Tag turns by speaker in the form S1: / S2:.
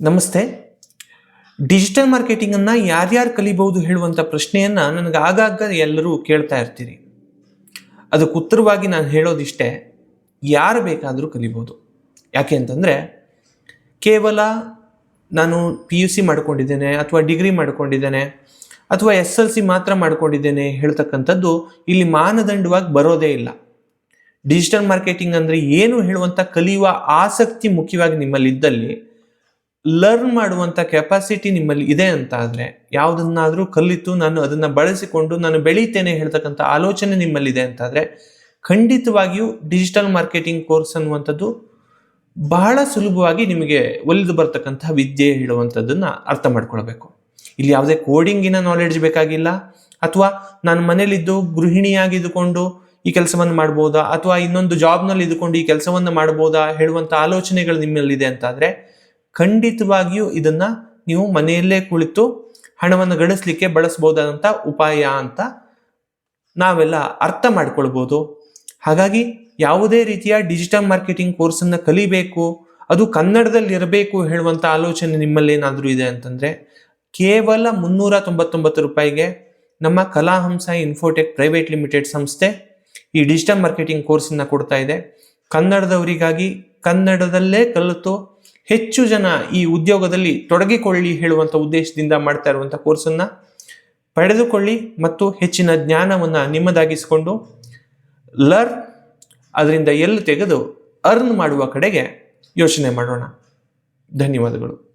S1: ನಮಸ್ತೆ. ಡಿಜಿಟಲ್ ಮಾರ್ಕೆಟಿಂಗನ್ನು ಯಾರ್ಯಾರು ಕಲಿಬಹುದು ಹೇಳುವಂಥ ಪ್ರಶ್ನೆಯನ್ನು ನನಗೆ ಆಗಾಗ ಎಲ್ಲರೂ ಕೇಳ್ತಾ ಇರ್ತೀರಿ. ಅದಕ್ಕೆ ಉತ್ತರವಾಗಿ ನಾನು ಹೇಳೋದಿಷ್ಟೇ, ಯಾರು ಬೇಕಾದರೂ ಕಲಿಬೋದು ಯಾಕೆ ಅಂತಂದರೆ, ಕೇವಲ ನಾನು ಪಿ ಯು ಸಿ ಮಾಡ್ಕೊಂಡಿದ್ದೇನೆ ಅಥವಾ ಡಿಗ್ರಿ ಮಾಡ್ಕೊಂಡಿದ್ದೇನೆ ಅಥವಾ ಎಸ್ ಎಲ್ ಸಿ ಮಾತ್ರ ಮಾಡ್ಕೊಂಡಿದ್ದೇನೆ ಹೇಳ್ತಕ್ಕಂಥದ್ದು ಇಲ್ಲಿ ಮಾನದಂಡವಾಗಿ ಬರೋದೇ ಇಲ್ಲ. ಡಿಜಿಟಲ್ ಮಾರ್ಕೆಟಿಂಗ್ ಅಂದರೆ ಏನು ಹೇಳುವಂಥ ಕಲಿಯುವ ಆಸಕ್ತಿ ಮುಖ್ಯವಾಗಿ ನಿಮ್ಮಲ್ಲಿ ಇದ್ದಲ್ಲಿ ಲರ್ನ್ ಮಾಡುವಂಥ ಕೆಪಾಸಿಟಿ ನಿಮ್ಮಲ್ಲಿ ಇದೆ ಅಂತ ಆದರೆ ಯಾವುದನ್ನಾದರೂ ಕಲಿತು ನಾನು ಅದನ್ನು ಬಳಸಿಕೊಂಡು ನಾನು ಬೆಳೀತೇನೆ ಹೇಳ್ತಕ್ಕಂಥ ಆಲೋಚನೆ ನಿಮ್ಮಲ್ಲಿದೆ ಅಂತಾದರೆ, ಖಂಡಿತವಾಗಿಯೂ ಡಿಜಿಟಲ್ ಮಾರ್ಕೆಟಿಂಗ್ ಕೋರ್ಸ್ ಅನ್ನುವಂಥದ್ದು ಬಹಳ ಸುಲಭವಾಗಿ ನಿಮಗೆ ಒಲಿದು ಬರ್ತಕ್ಕಂಥ ವಿದ್ಯೆ ಹೇಳುವಂಥದ್ದನ್ನು ಅರ್ಥ ಮಾಡ್ಕೊಳ್ಬೇಕು. ಇಲ್ಲಿ ಯಾವುದೇ ಕೋಡಿಂಗಿನ ನಾಲೆಡ್ಜ್ ಬೇಕಾಗಿಲ್ಲ, ಅಥವಾ ನಾನು ಮನೇಲಿದ್ದು ಗೃಹಿಣಿಯಾಗಿದ್ದುಕೊಂಡು ಈ ಕೆಲಸವನ್ನು ಮಾಡ್ಬೋದಾ, ಅಥವಾ ಇನ್ನೊಂದು ಜಾಬ್ನಲ್ಲಿ ಇದ್ದುಕೊಂಡು ಈ ಕೆಲಸವನ್ನು ಮಾಡ್ಬೋದಾ ಹೇಳುವಂಥ ಆಲೋಚನೆಗಳು ನಿಮ್ಮಲ್ಲಿದೆ ಅಂತಾದರೆ ಖಂಡಿತವಾಗಿಯೂ ಇದನ್ನ ನೀವು ಮನೆಯಲ್ಲೇ ಕುಳಿತು ಹಣವನ್ನು ಗಳಿಸ್ಲಿಕ್ಕೆ ಬಳಸಬಹುದಾದಂತ ಉಪಾಯ ಅಂತ ನಾವೆಲ್ಲ ಅರ್ಥ ಮಾಡ್ಕೊಳ್ಬೋದು. ಹಾಗಾಗಿ ಯಾವುದೇ ರೀತಿಯ ಡಿಜಿಟಲ್ ಮಾರ್ಕೆಟಿಂಗ್ ಕೋರ್ಸನ್ನು ಕಲಿಬೇಕು, ಅದು ಕನ್ನಡದಲ್ಲಿ ಇರಬೇಕು ಹೇಳುವಂಥ ಆಲೋಚನೆ ನಿಮ್ಮಲ್ಲಿ ಏನಾದರೂ ಇದೆ ಅಂತಂದರೆ ಕೇವಲ ಮುನ್ನೂರ ತೊಂಬತ್ತೊಂಬತ್ತು ರೂಪಾಯಿಗೆ ನಮ್ಮ ಕಲಾಹಂಸ ಇನ್ಫೋಟೆಕ್ ಪ್ರೈವೇಟ್ ಲಿಮಿಟೆಡ್ ಸಂಸ್ಥೆ ಈ ಡಿಜಿಟಲ್ ಮಾರ್ಕೆಟಿಂಗ್ ಕೋರ್ಸನ್ನು ಕೊಡ್ತಾ ಇದೆ. ಕನ್ನಡದವರಿಗಾಗಿ ಕನ್ನಡದಲ್ಲೇ ಕಲಿತು ಹೆಚ್ಚು ಜನ ಈ ಉದ್ಯೋಗದಲ್ಲಿ ತೊಡಗಿಕೊಳ್ಳಿ ಹೇಳುವಂಥ ಉದ್ದೇಶದಿಂದ ಮಾಡ್ತಾ ಇರುವಂಥ ಕೋರ್ಸನ್ನು ಪಡೆದುಕೊಳ್ಳಿ ಮತ್ತು ಹೆಚ್ಚಿನ ಜ್ಞಾನವನ್ನು ನಿಮ್ಮದಾಗಿಸಿಕೊಂಡು ಲರ್ನ್ ಅದರಿಂದ ಎಲ್ಲಿ ತೆಗೆದು ಅರ್ನ್ ಮಾಡುವ ಕಡೆಗೆ ಯೋಚನೆ ಮಾಡೋಣ. ಧನ್ಯವಾದಗಳು.